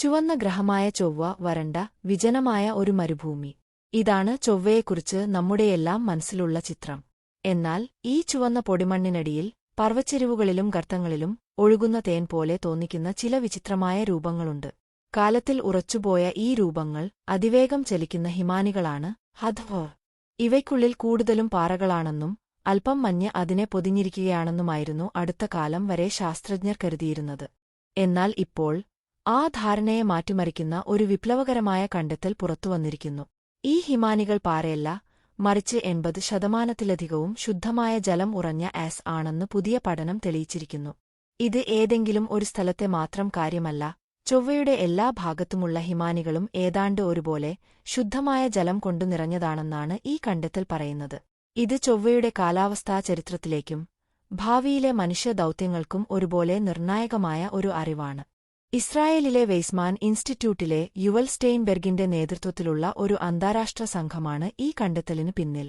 ചുവന്ന ഗ്രഹമായ ചൊവ്വ വരണ്ട വിജനമായ ഒരു മരുഭൂമി. ഇതാണ് ചൊവ്വയെക്കുറിച്ച് നമ്മുടെയെല്ലാം മനസ്സിലുള്ള ചിത്രം. എന്നാൽ ഈ ചുവന്ന പൊടിമണ്ണിനടിയിൽ പർവച്ചെരിവുകളിലും ഗർത്തങ്ങളിലും ഒഴുകുന്ന തേൻ പോലെ തോന്നിക്കുന്ന ചില വിചിത്രമായ രൂപങ്ങളുണ്ട്. കാലത്തിൽ ഉറച്ചുപോയ ഈ രൂപങ്ങൾ അതിവേഗം ചലിക്കുന്ന ഹിമാനികളാണ് ഹദ്ഹ ഇവയ്ക്കുള്ളിൽ കൂടുതലും പാറകളാണെന്നും അല്പം മഞ്ഞ് അതിനെ പൊതിഞ്ഞിരിക്കുകയാണെന്നുമായിരുന്നു അടുത്ത കാലം വരെ ശാസ്ത്രജ്ഞർ കരുതിയിരുന്നത്. എന്നാൽ ഇപ്പോൾ ആ ധാരണയെ മാറ്റിമറിക്കുന്ന ഒരു വിപ്ലവകരമായ കണ്ടെത്തൽ പുറത്തുവന്നിരിക്കുന്നു ഈ ഹിമാനികൾ പാറയല്ല മറിച്ച് എൺപത് ശതമാനത്തിലധികവും ശുദ്ധമായ ജലം ഉറഞ്ഞ ആസ് ആണെന്ന് പുതിയ പഠനം തെളിയിച്ചിരിക്കുന്നു. ഇത് ഏതെങ്കിലും ഒരു സ്ഥലത്തെ മാത്രം കാര്യമല്ല ചൊവ്വയുടെ എല്ലാ ഭാഗത്തുമുള്ള ഹിമാനികളും ഏതാണ്ട് ഒരുപോലെ ശുദ്ധമായ ജലം കൊണ്ടു നിറഞ്ഞതാണെന്നാണ് ഈ കണ്ടെത്തൽ പറയുന്നത്. ഇത് ചൊവ്വയുടെ കാലാവസ്ഥാ ചരിത്രത്തിലേക്കും ഭാവിയിലെ മനുഷ്യ ദൗത്യങ്ങൾക്കും ഒരുപോലെ നിർണായകമായ ഒരു അറിവാണ്. ഇസ്രായേലിലെ വെയ്സ്മാൻ ഇൻസ്റ്റിറ്റ്യൂട്ടിലെ യുവൽ സ്റ്റെയിൻബെർഗിന്റെ നേതൃത്വത്തിലുള്ള ഒരു അന്താരാഷ്ട്ര സംഘമാണ് ഈ കണ്ടെത്തലിനു പിന്നിൽ.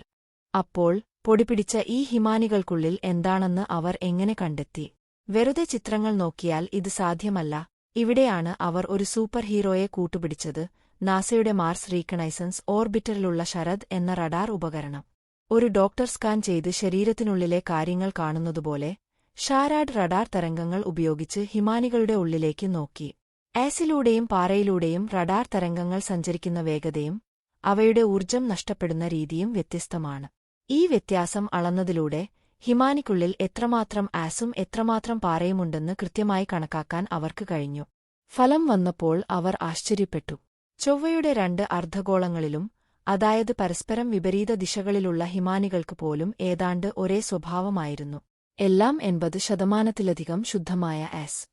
അപ്പോൾ പൊടിപിടിച്ച ഈ ഹിമാനികൾക്കുള്ളിൽ എന്താണെന്ന് അവർ എങ്ങനെ കണ്ടെത്തി? വെറുതെ ചിത്രങ്ങൾ നോക്കിയാൽ ഇത് സാധ്യമല്ല. ഇവിടെയാണ് അവർ ഒരു സൂപ്പർ ഹീറോയെ കൂട്ടുപിടിച്ചത് നാസയുടെ മാർസ് റീക്കണൈസൻസ് ഓർബിറ്ററിലുള്ള ശരദ് എന്ന റഡാർ ഉപകരണം. ഒരു ഡോക്ടർ സ്കാൻ ചെയ്ത് ശരീരത്തിനുള്ളിലെ കാര്യങ്ങൾ കാണുന്നതുപോലെ ഷാരാഡ് റഡാർ തരംഗങ്ങൾ ഉപയോഗിച്ച് ഹിമാനികളുടെ ഉള്ളിലേക്ക് നോക്കി. ആസിലൂടെയും പാറയിലൂടെയും റഡാർ തരംഗങ്ങൾ സഞ്ചരിക്കുന്ന വേഗതയും അവയുടെ ഊർജം നഷ്ടപ്പെടുന്ന രീതിയും വ്യത്യസ്തമാണ്. ഈ വ്യത്യാസം അളന്നതിലൂടെ ഹിമാനിക്കുള്ളിൽ എത്രമാത്രം ആസും എത്രമാത്രം പാറയുമുണ്ടെന്ന് കൃത്യമായി കണക്കാക്കാൻ അവർക്ക് കഴിഞ്ഞു. ഫലം വന്നപ്പോൾ അവർ ആശ്ചര്യപ്പെട്ടു. ചൊവ്വയുടെ രണ്ട് അർദ്ധഗോളങ്ങളിലും അതായത് പരസ്പരം വിപരീത ദിശകളിലുള്ള ഹിമാനികൾക്ക് പോലും ഏതാണ്ട് ഒരേ സ്വഭാവമായിരുന്നു. എല്ലാം എൺപത് ശതമാനത്തിലധികം ശുദ്ധമായ ആസ്.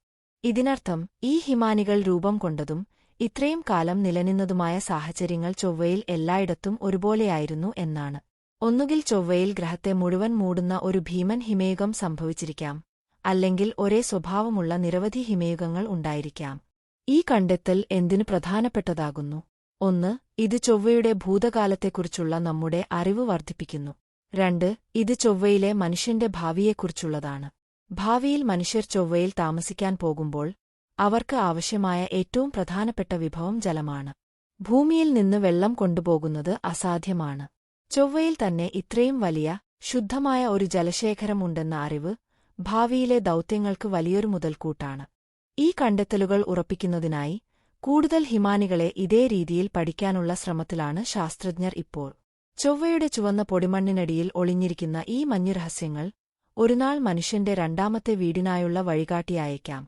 ഇതിനർത്ഥം ഈ ഹിമാനികൾ രൂപം കൊണ്ടതും ഇത്രയും കാലം നിലനിന്നതുമായ സാഹചര്യങ്ങൾ ചൊവ്വയിൽ എല്ലായിടത്തും ഒരുപോലെയായിരുന്നു എന്നാണ്. ഒന്നുകിൽ ചൊവ്വയിൽ ഗ്രഹത്തെ മുഴുവൻ മൂടുന്ന ഒരു ഭീമൻ ഹിമയുഗം സംഭവിച്ചിരിക്കാം അല്ലെങ്കിൽ ഒരേ സ്വഭാവമുള്ള നിരവധി ഹിമയുഗങ്ങൾ ഉണ്ടായിരിക്കാം. ഈ കണ്ടെത്തൽ എന്തിനു പ്രധാനപ്പെട്ടതാകുന്നു? ഒന്ന് ഇത് ചൊവ്വയുടെ ഭൂതകാലത്തെക്കുറിച്ചുള്ള നമ്മുടെ അറിവ് വർദ്ധിപ്പിക്കുന്നു. രണ്ട് ഇത് ചൊവ്വയിലെ മനുഷ്യന്റെ ഭാവിയെക്കുറിച്ചുള്ളതാണ്. ഭാവിയിൽ മനുഷ്യർ ചൊവ്വയിൽ താമസിക്കാൻ പോകുമ്പോൾ അവർക്ക് ആവശ്യമായ ഏറ്റവും പ്രധാനപ്പെട്ട വിഭവം ജലമാണ്. ഭൂമിയിൽ നിന്ന് വെള്ളം കൊണ്ടുപോകുന്നത് അസാധ്യമാണ്. ചൊവ്വയിൽ തന്നെ ഇത്രയും വലിയ ശുദ്ധമായ ഒരു ജലശേഖരമുണ്ടെന്ന അറിവ് ഭാവിയിലെ ദൗത്യങ്ങൾക്ക് വലിയൊരു മുതൽക്കൂട്ടാണ്. ഈ കണ്ടെത്തലുകൾ ഉറപ്പിക്കുന്നതിനായി കൂടുതൽ ഹിമാനികളെ ഇതേ രീതിയിൽ പഠിക്കാനുള്ള ശ്രമത്തിലാണ് ശാസ്ത്രജ്ഞർ ഇപ്പോൾ. ചൊവ്വയുടെ ചുവന്ന പൊടിമണ്ണിനടിയിൽ ഒളിഞ്ഞിരിക്കുന്ന ഈ മഞ്ഞുരഹസ്യങ്ങൾ ഒരുനാൾ മനുഷ്യന്റെ രണ്ടാമത്തെ വീടിനായുള്ള വഴികാട്ടിയായേക്കാം.